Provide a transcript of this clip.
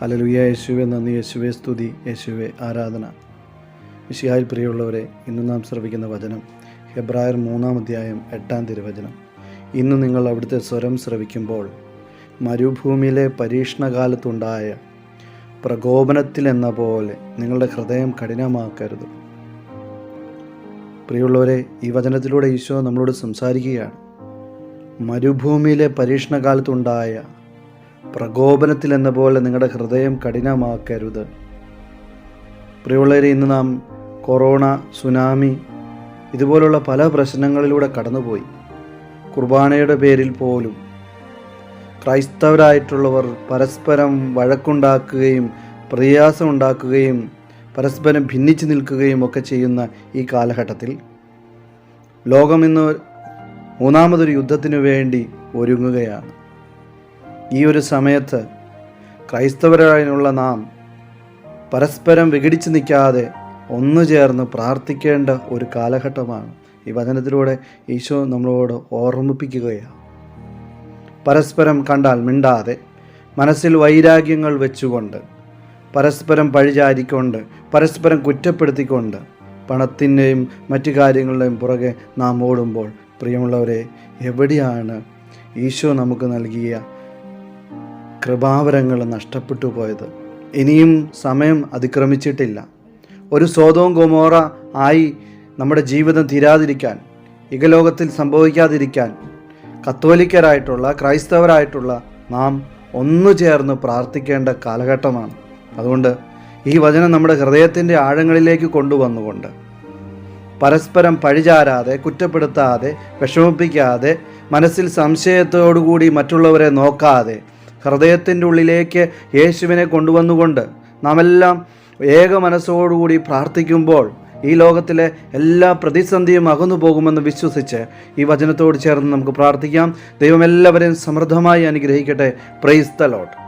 ഹലലുയ യേശുവെ നന്ദി യേശുവെ സ്തുതി യേശുവെ ആരാധന. വിശിയായി പ്രിയമുള്ളവരെ ഇന്ന് നാം ശ്രവിക്കുന്ന വചനം ഹെബ്രായർ മൂന്നാം അധ്യായം എട്ടാം തിരുവചനം. ഇന്ന് നിങ്ങൾ അവിടുത്തെ സ്വരം ശ്രവിക്കുമ്പോൾ മരുഭൂമിയിലെ പരീക്ഷണകാലത്തുണ്ടായ പ്രകോപനത്തിലെന്ന പോലെ നിങ്ങളുടെ ഹൃദയം കഠിനമാക്കരുത്. പ്രിയമുള്ളവരെ ഈ വചനത്തിലൂടെ ഈശോ നമ്മളോട് സംസാരിക്കുകയാണ്. മരുഭൂമിയിലെ പരീക്ഷണകാലത്തുണ്ടായ പ്രകോപനത്തിൽ എന്ന പോലെ നിങ്ങളുടെ ഹൃദയം കഠിനമാക്കരുത്. പ്രിയമുള്ളവരെ ഇന്ന് നാം കൊറോണ സുനാമി ഇതുപോലുള്ള പല പ്രശ്നങ്ങളിലൂടെ കടന്നുപോയി. കുർബാനയുടെ പേരിൽ പോലും ക്രൈസ്തവരായിട്ടുള്ളവർ പരസ്പരം വഴക്കുണ്ടാക്കുകയും പ്രയാസമുണ്ടാക്കുകയും പരസ്പരം ഭിന്നിച്ചു നിൽക്കുകയും ഒക്കെ ചെയ്യുന്ന ഈ കാലഘട്ടത്തിൽ ലോകം ഇന്ന് മൂന്നാമതൊരു യുദ്ധത്തിനു വേണ്ടി ഒരുങ്ങുകയാണ്. ഈ ഒരു സമയത്ത് ക്രൈസ്തവരായുള്ള നാം പരസ്പരം വിഘടിച്ച് നിൽക്കാതെ ഒന്നു ചേർന്ന് പ്രാർത്ഥിക്കേണ്ട ഒരു കാലഘട്ടമാണ്. ഈ വചനത്തിലൂടെ ഈശോ നമ്മളോട് ഓർമ്മിപ്പിക്കുകയാണ്. പരസ്പരം കണ്ടാൽ മിണ്ടാതെ മനസ്സിൽ വൈരാഗ്യങ്ങൾ വെച്ചുകൊണ്ട് പരസ്പരം പഴിചാരിക്കൊണ്ട് പരസ്പരം കുറ്റപ്പെടുത്തിക്കൊണ്ട് പണത്തിന്റെയും മറ്റു കാര്യങ്ങളുടെയും പുറകെ നാം ഓടുമ്പോൾ പ്രിയമുള്ളവരെ എവിടെയാണ് ഈശോ നമുക്ക് നൽകിയ കൃപാവരങ്ങൾ നഷ്ടപ്പെട്ടു പോയത്. ഇനിയും സമയം അതിക്രമിച്ചിട്ടില്ല. ഒരു സ്വതവും ഗോമോറ ആയി നമ്മുടെ ജീവിതം തീരാതിരിക്കാൻ ഇകലോകത്തിൽ സംഭവിക്കാതിരിക്കാൻ കത്തോലിക്കരായിട്ടുള്ള ക്രൈസ്തവരായിട്ടുള്ള നാം ഒന്നു ചേർന്ന് പ്രാർത്ഥിക്കേണ്ട കാലഘട്ടമാണ്. അതുകൊണ്ട് ഈ വചനം നമ്മുടെ ഹൃദയത്തിന്റെ ആഴങ്ങളിലേക്ക് കൊണ്ടുവന്നുകൊണ്ട് പരസ്പരം പഴിചാരാതെ കുറ്റപ്പെടുത്താതെ വിഷമിപ്പിക്കാതെ മനസ്സിൽ സംശയത്തോടുകൂടി മറ്റുള്ളവരെ നോക്കാതെ ഹൃദയത്തിന്റെ ഉള്ളിലേക്ക് യേശുവിനെ കൊണ്ടുവന്നുകൊണ്ട് നാമെല്ലാം ഏക മനസ്സോടുകൂടി പ്രാർത്ഥിക്കുമ്പോൾ ഈ ലോകത്തിലെ എല്ലാ പ്രതിസന്ധിയും അകന്നു പോകുമെന്ന് വിശ്വസിച്ച് ഈ വചനത്തോട് ചേർന്ന് നമുക്ക് പ്രാർത്ഥിക്കാം. ദൈവം എല്ലാവരെയും സമൃദ്ധമായി അനുഗ്രഹിക്കട്ടെ. Praise the lot